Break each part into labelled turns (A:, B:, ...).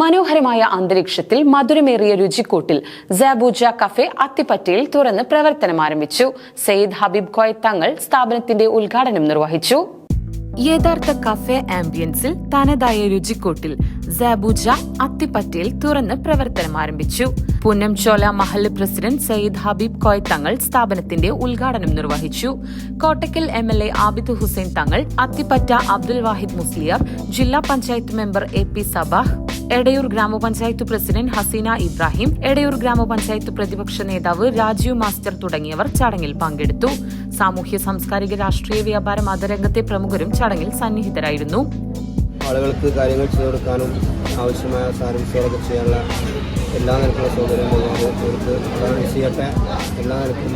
A: മനോഹരമായ അന്തരീക്ഷത്തിൽ മധുരമേറിയ രുചിക്കൂട്ടിൽ ജാബൂജ കഫെ അത്തിപ്പറ്റയിൽ തുറന്ന് പ്രവർത്തനം ആരംഭിച്ചു. സെയ്ദ് ഹബീബ് കോയ തങ്ങൾ സ്ഥാപനത്തിന്റെ ഉദ്ഘാടനം നിർവഹിച്ചു. യഥാർത്ഥ കഫേ ആംബിയൻസിൽ തനതായ രുചിക്കൂട്ടിൽ ജാബൂജ അത്തിപ്പറ്റയിൽ തുറന്ന് പ്രവർത്തനം ആരംഭിച്ചു. പുന്നംചോല മഹൽ പ്രസിഡന്റ് സയ്യിദ് ഹബീബ് കോയ് തങ്ങൾ സ്ഥാപനത്തിന്റെ ഉദ്ഘാടനം നിർവഹിച്ചു. Kottakkal M L A Abid Hussain Thangal Athippatta Abdul Wahid Musliyar ജില്ലാ panchayat member A P Sabah Edayur grama panchayat president Haseena Ibrahim Edayur ഗ്രാമപഞ്ചായത്ത് പ്രതിപക്ഷ നേതാവ് രാജീവ് മാസ്റ്റർ തുടങ്ങിയവർ ചടങ്ങിൽ പങ്കെടുത്തു. സാമൂഹ്യ സാംസ്കാരിക രാഷ്ട്രീയ വ്യാപാര മതരംഗത്തെ പ്രമുഖരും ചടങ്ങിൽ സന്നിഹിതരായിരുന്നു.
B: ആളുകൾക്ക് കാര്യങ്ങൾ ചെയ്തു കൊടുക്കാനും ആവശ്യമായ സർവീസുകളൊക്കെ ചെയ്യാനുള്ള എല്ലാ നിരക്കുള്ള സൗകര്യങ്ങളും ചെയ്യട്ടെ. എല്ലാ നിരക്കും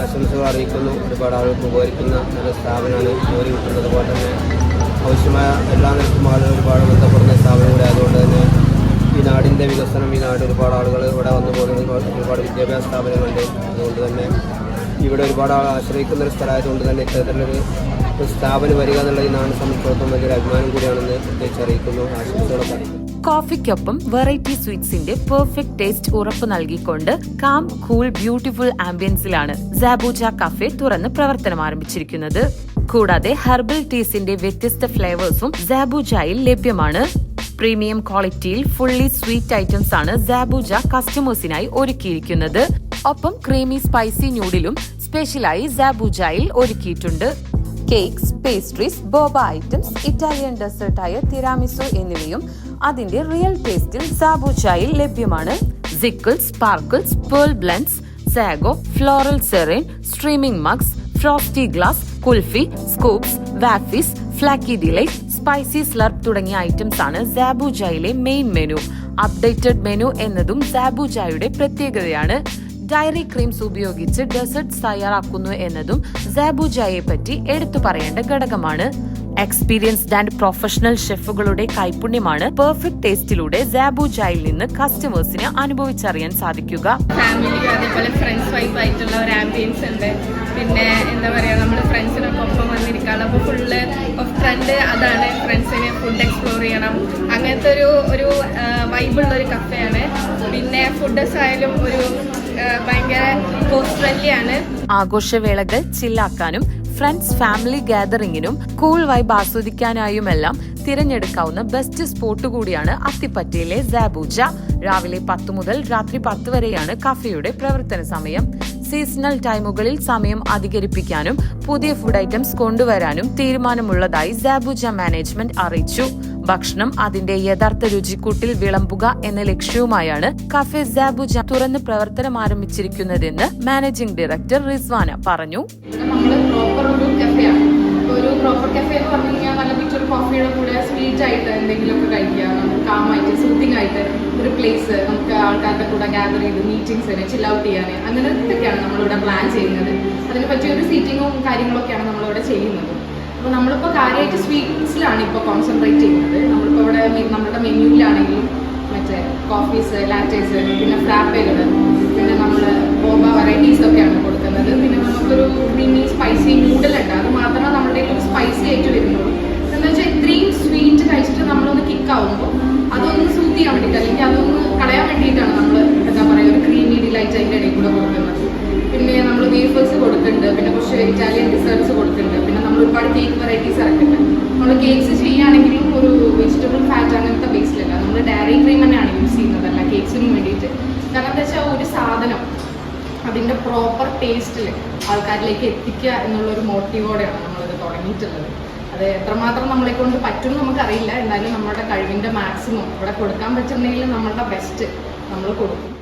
B: ആശംസകൾ അറിയിക്കുന്നു. ഒരുപാട് ആളുകൾക്ക് ഉപകരിക്കുന്ന നല്ല സ്ഥാപനമാണ് ജോലി കിട്ടുന്നത്. തന്നെ ആവശ്യമായ എല്ലാ നിരക്കും ആളുകൾ വിദ്യാഭ്യാസ സ്ഥാപനങ്ങളുണ്ട്. അതുകൊണ്ട് തന്നെ ഇവിടെ ഒരുപാട് ആൾ ആശ്രയിക്കുന്ന ഒരു സ്ഥലമായതുകൊണ്ട് തന്നെ ഇത്തരത്തിലൊരു സ്ഥാപനം വരിക എന്നുള്ളത് ഈ സംബന്ധിച്ചിടത്തോളം വലിയൊരു അഭിമാനം കൂടിയാണെന്ന് പ്രത്യേകിച്ച് അറിയിക്കുന്നു. അറിയിക്കുന്നു.
A: കോഫിക്കൊപ്പം വെറൈറ്റി സ്വീറ്റ്സിന്റെ പെർഫെക്റ്റ് ടേസ്റ്റ് ഉറപ്പു നൽകിക്കൊണ്ട് കാം കൂൾ ബ്യൂട്ടിഫുൾ ആംബിയൻസിലാണ് സാബൂജ കഫേ തുറന്ന് പ്രവർത്തനം ആരംഭിച്ചിരിക്കുന്നത്. കൂടാതെ ഹെർബൽ ടീസിന്റെ വ്യത്യസ്ത ഫ്ലേവേഴ്സും സാബൂജയിൽ ലഭ്യമാണ്. പ്രീമിയം ക്വാളിറ്റിയിൽ ഫുള്ളി സ്വീറ്റ് ഐറ്റംസ് ആണ് സാബൂജ കസ്റ്റമേഴ്സിനായി ഒരുക്കിയിരിക്കുന്നത്. ഒപ്പം ക്രീമി സ്പൈസി ന്യൂഡിലും സ്പെഷ്യലായി സാബൂജയിൽ ഒരുക്കിയിട്ടുണ്ട്. Cakes pastries boba items Italian ഡെസേർട്ടായ tiramisu എന്നിവയും അതിന്റെ റിയൽ ടേസ്റ്റിൽ സാബുചായിൽ ലഭ്യമാണ്. Sickles sparkles pearl blends sago floral serene steaming mugs frosty glass kulfi scoops waffles flaky delight spicy slurp തുടങ്ങിയ ഐറ്റംസ് ആണ് സാബുജായിലെ മെയിൻ മെനു അപ്ഡേറ്റഡ് മെനു എന്നതും സാബുജായുടെ പ്രത്യേകതയാണ്. ഡയറി ക്രീംസ് ഉപയോഗിച്ച് ഡെസേർട്ട്സ് തയ്യാറാക്കുന്നു എന്നതും സാബുജായെ പറ്റി എടുത്തു പറയേണ്ട ഘടകമാണ്. എക്സ്പീരിയൻസ്ഡ് ആൻഡ് പ്രൊഫഷണൽ ഷെഫുകളുടെ കൈപുണ്യമാണ് പെർഫെക്റ്റ് ടേസ്റ്റിലൂടെ സാബുജായിൽ നിന്ന് കസ്റ്റമേഴ്സിന് അനുഭവിച്ചറിയാൻ സാധിക്കുക.
C: ഫാമിലി അതേപോലെ ഫ്രണ്ട്സ് വൈബ് ആയിട്ടുള്ള ഒരു ആംബിയൻസ് ഉണ്ട്. പിന്നെ എന്താ പറയുക നമ്മൾ ഫ്രണ്ട്സിനൊപ്പം വന്നിരിക്കുകയാണ് അപ്പോൾ ഫുള്ള് ഫ്രണ്ട് അതാണ് ഫ്രണ്ട്സിന് ഫുഡ് എക്സ്പ്ലോർ ചെയ്യണം. അങ്ങനത്തെ ഒരു ഒരു വൈബുള്ള ഒരു കഫേയാണ് പിന്നെ ഫുഡസ് ആയാലും ഒരു ഭയങ്കര കോസ്റ്റ് ഫ്രണ്ട്ലിയാണ്
A: ആഘോഷവേളകൾ ചില്ലാക്കാനും ഫ്രണ്ട്സ് ഫാമിലി ഗാദറിംഗിനും കൂൾ വൈബ് ആസ്വദിക്കാനായുമെല്ലാം തിരഞ്ഞെടുക്കാവുന്ന ബെസ്റ്റ് സ്പോട്ട് കൂടിയാണ് അത്തിപ്പറ്റയിലെ സാബൂജ രാവിലെ പത്ത് മുതൽ രാത്രി പത്ത് വരെയാണ് കഫേയുടെ പ്രവർത്തന സമയം. സീസണൽ ടൈമുകളിൽ സമയം അധികരിപ്പിക്കാനും പുതിയ ഫുഡ് ഐറ്റംസ് കൊണ്ടുവരാനും തീരുമാനമുള്ളതായി സാബൂജ മാനേജ്മെന്റ് അറിയിച്ചു. ഭക്ഷണം അതിന്റെ യഥാർത്ഥ രുചിക്കൂട്ടിൽ വിളമ്പുക എന്ന ലക്ഷ്യവുമായാണ് കഫേ സാബുജ തുറന്ന് പ്രവർത്തനം ആരംഭിച്ചിരിക്കുന്നതെന്ന് മാനേജിംഗ് ഡയറക്ടർ റിസ്വാന പറഞ്ഞു.
C: ഇപ്പോൾ ഒരു പ്രോപ്പർ കഫേ എന്ന് പറഞ്ഞു കഴിഞ്ഞാൽ നല്ല പിക്ചർ കോഫിയുടെ കൂടെ സ്വീറ്റ് ആയിട്ട് എന്തെങ്കിലുമൊക്കെ കഴിക്കുക. നമുക്ക് കാമായിട്ട് സൂത്തിങ് ആയിട്ട് ഒരു പ്ലേസ് നമുക്ക് ആൾക്കാരുടെ കൂടെ ഗ്യാദർ ചെയ്ത് മീറ്റിംഗ്സിന് ചിൽ ഔട്ട് ചെയ്യാൻ അങ്ങനത്തെയൊക്കെയാണ് നമ്മളിവിടെ പ്ലാൻ ചെയ്യുന്നത്. അതിന് പറ്റിയ ഒരു സീറ്റിങ്ങും കാര്യങ്ങളൊക്കെയാണ് നമ്മളിവിടെ ചെയ്യുന്നത്. അപ്പോൾ നമ്മളിപ്പോൾ കാര്യമായിട്ട് സ്വീറ്റ്സിലാണ് ഇപ്പോൾ കോൺസെൻട്രേറ്റ് ചെയ്യുന്നത്. നമ്മളിപ്പോൾ ഇവിടെ നമ്മുടെ മെനുവിലാണെങ്കിലും മറ്റേ കോഫീസ് ലാറ്റേസ് പിന്നെ ഫ്രാപ്പേകൾ പിന്നെ നമ്മൾ ബോബ വെറൈറ്റീസ് ഒക്കെയാണ് കൊടുക്കുന്നത്. പിന്നെ നമുക്കൊരു ക്രീമി സ്പൈസി നൂഡിൽ ഉണ്ട് ഡിലൈറ്റ് അതിന്റെ ഇടയിൽ കൂടെ കൊടുക്കുന്നത് പിന്നെ നമ്മൾ വേഫേഴ്സ് കൊടുക്കുന്നുണ്ട്. പിന്നെ കുറച്ച് ഇറ്റാലിയൻ ഡിസേർട്ട്സ് കൊടുക്കുന്നുണ്ട്. പിന്നെ നമ്മൾ ഒരുപാട് കേക്ക് വെറൈറ്റീസ് ഇറക്കുന്നുണ്ട്. നമ്മൾ കേക്ക്സ് ചെയ്യുകയാണെങ്കിലും ഒരു വെജിറ്റബിൾ ഫാറ്റ് അങ്ങനത്തെ ബേസിലല്ല നമ്മൾ ഡയറി ക്രീം തന്നെയാണ് യൂസ് ചെയ്യുന്നതല്ല കേക്ക്സിന് വേണ്ടിയിട്ട്. കാരണം എന്താ വെച്ചാൽ ഒരു സാധനം അതിന്റെ പ്രോപ്പർ ടേസ്റ്റിൽ ആൾക്കാരിലേക്ക് എത്തിക്കുക എന്നുള്ളൊരു മോട്ടീവോടെയാണ് നമ്മളിത് തുടങ്ങിയിട്ടുള്ളത്. അത് എത്രമാത്രം നമ്മളെ കൊണ്ട് പറ്റും നമുക്കറിയില്ല. എന്നാലും നമ്മുടെ കഴിവിന്റെ മാക്സിമം ഇവിടെ കൊടുക്കാൻ പറ്റുന്നെങ്കിൽ നമ്മളുടെ ബെസ്റ്റ് നമ്മൾ കൊടുക്കും.